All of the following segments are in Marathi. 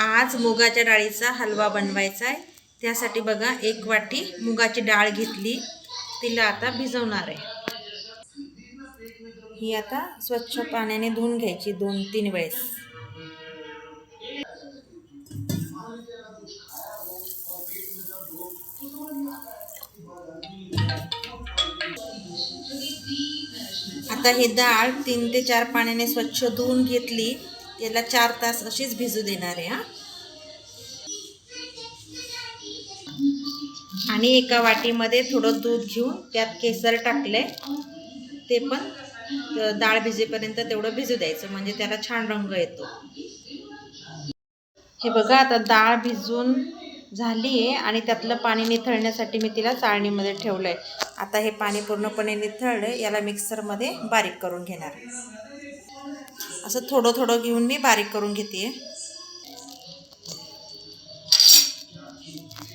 आज मुगाच्या डाळीचा हलवा बनवायचा आहे. त्यासाठी बघा एक वाटी मुगाची डाळ घेतली. तिला आता भिजवणार आहे. ही आता स्वच्छ पाण्याने धुवून घ्यायची दोन तीन वेळेस. आता ही डाळ तीन ते चार पाण्याने स्वच्छ धुवून घेतली. याला चार तास अशीच भिजू देणार आहे हां. आणि एका वाटीमध्ये थोडं दूध घेऊन त्यात केसर टाकले ते पण डाळ भिजेपर्यंत तेवढं भिजू द्यायचं म्हणजे त्याला छान रंग येतो. हे बघा आता डाळ भिजून झाली आहे आणि त्यातलं पाणी निथळण्यासाठी मी तिला चाळणीमध्ये ठेवलं आहे आता हे पाणी पूर्णपणे निथळलं याला मिक्सरमध्ये बारीक करून घेणार असं थोडं थोडं घेऊन मी बारीक करून घेते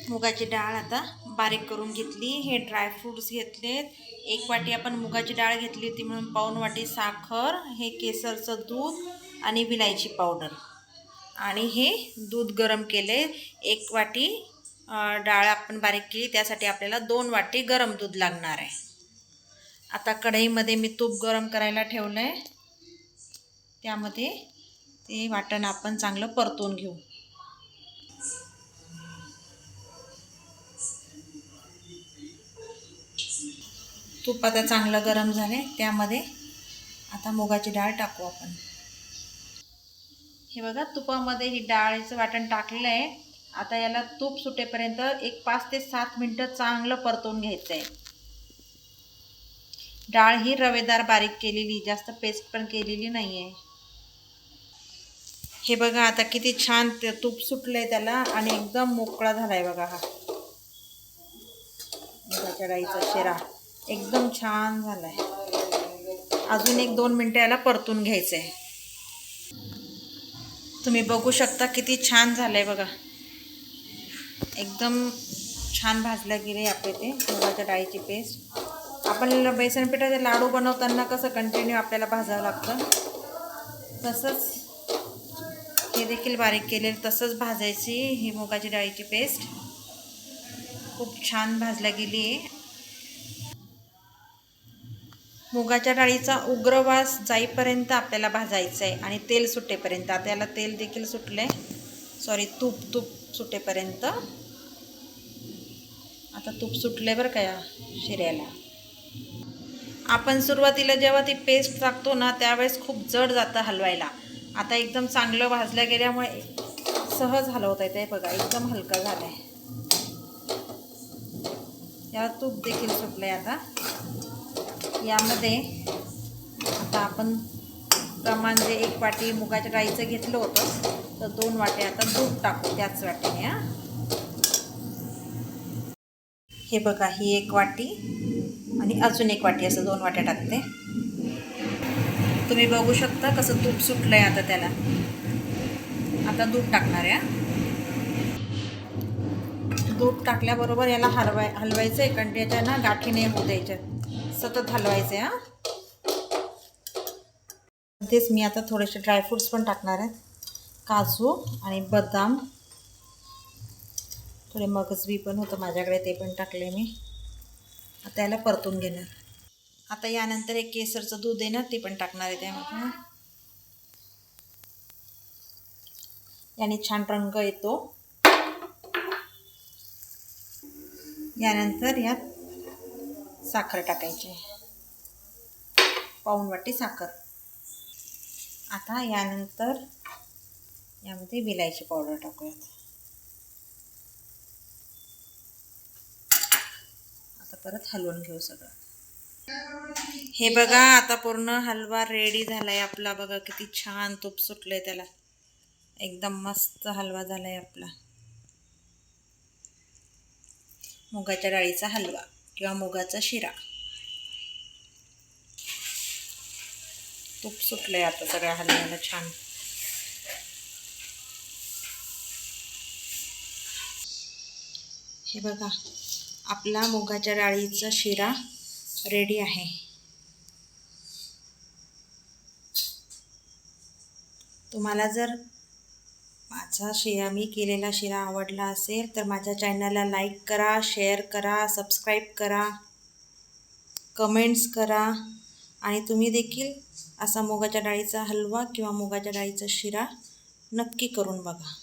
मुगाची डाळ आता बारीक करून घेतली. हे ड्रायफ्रूट्स घेतलेत. एक वाटी आपण मुगाची डाळ घेतली होती म्हणून पाऊन वाटी साखर हे केसरचं दूध आणि विलायची पावडर आणि हे दूध गरम केले एक वाटी डाळ आपण बारीक केली. त्यासाठी आपल्याला दोन वाटी गरम दूध लागणार आहे. आता कढईमध्ये मी तूप गरम करायला ठेवलं आहे त्यामध्ये ते वाटण आपण चांगलं परतून घेऊ. तूप आता चांगलं गरम झाले त्यामध्ये आता मुगाची डाळ टाकू आपण. हे बघा तुपामध्ये ही डाळीचं वाटण टाकलेलं आहे. आता याला तूप सुटेपर्यंत एक पाच ते सात मिनटं चांगलं परतून घ्यायचं आहे डाळ ही रवेदार बारीक केलेली जास्त पेस्ट पण केलेली नाही आहे हे बघा आता किती छान तूप सुटलं आहे त्याला आणि एकदम मोकळा झाला आहे बघा हा. मुगाच्या डाळीचा शिरा. एकदम छान झाला आहे अजून एक दोन मिनटं याला परतून घ्यायचं आहे तुम्ही बघू शकता किती छान झालं आहे बघा. एकदम छान भाजल्या गेले आपले ते मुगाच्या डाळीची पेस्ट. आपण बेसन पिठाचे लाडू बनवताना कसं कंटिन्यू आपल्याला भाजावं लागतं? तसंच हे देखील बारीक केलेलं तसंच भाजायची ही मुगाची डाळीची पेस्ट. खूप छान भाजल्या गेली आहे. मुगाच्या डाळीचा उग्रवास जाईपर्यंत आपल्याला भाजायचं आहे आणि तेल सुटेपर्यंत. आता याला तेल देखील सुटले सॉरी तूप तूप सुटेपर्यंत. आता तूप सुटले बरं का या शिऱ्याला. आपण सुरुवातीला जेव्हा ती पेस्ट टाकतो ना त्यावेळेस खूप जड जातं हलवायला. आता एकदम चांगलं भाजल्या गेल्यामुळे सहज हलवता येते बघा एकदम हलका झालं आहे याला तूप देखील सुटलं आहे आता. यामध्ये आता आपण प्रमाण जे एक वाटी मुगाच्या डाळीचं घेतलं होतं तर दोन वाटे आता दूध टाकू त्याच वाटीने हां. हे बघा ही एक वाटी आणि अजून एक वाटी असं दोन वाट्या टाकते. तुम्ही बघू शकता कसं तूप सुटलंय आता त्याला. आता दूध टाकणार आहे दूध टाकल्याबरोबर याला हलवाय हलवायचं आहे कारण त्याच्या ना गाठी नाही होऊ द्यायच्या सतत आहे हा. तेच मी आता थोडेसे ड्रायफ्रुट्स पण टाकणार आहेत काजू आणि बदाम. थोडे मगजबी पण होतं माझ्याकडे ते पण टाकले मी. आता याला परतून घेणार. आता यानंतर एक केसरचं दूध आहे ना ते पण टाकणार आहे त्यामध्ये याने छान रंग येतो. यानंतर यात साखर टाकायची. पाऊण वाटी साखर. आता यानंतर यामध्ये विलायची पावडर टाकूयात. आता परत हलवून घेऊ सगळं. हे बघा आता पूर्ण हलवा रेडी झालाय आपला. बघा किती छान तूप सुटलंय त्याला. एकदम मस्त हलवा झालाय आपला. मुगाच्या डाळीचा हलवा किंवा मुगाचा शिरा. तूप सुटलंय आता सगळ्या हलव्याला छान. हे बघा आपला मुगाच्या डाळीचा शिरा रेडी आहे. तुम्हाला जर माझा शिरा मी केलेला शिरा आवडला असेल तर माझ्या चॅनलला लाईक करा शेअर करा सबस्क्राईब करा कमेंट्स करा. आणि तुम्ही देखील असा मुगाच्या डाळीचा हलवा किंवा मुगाच्या डाळीचा शिरा नक्की करून बघा.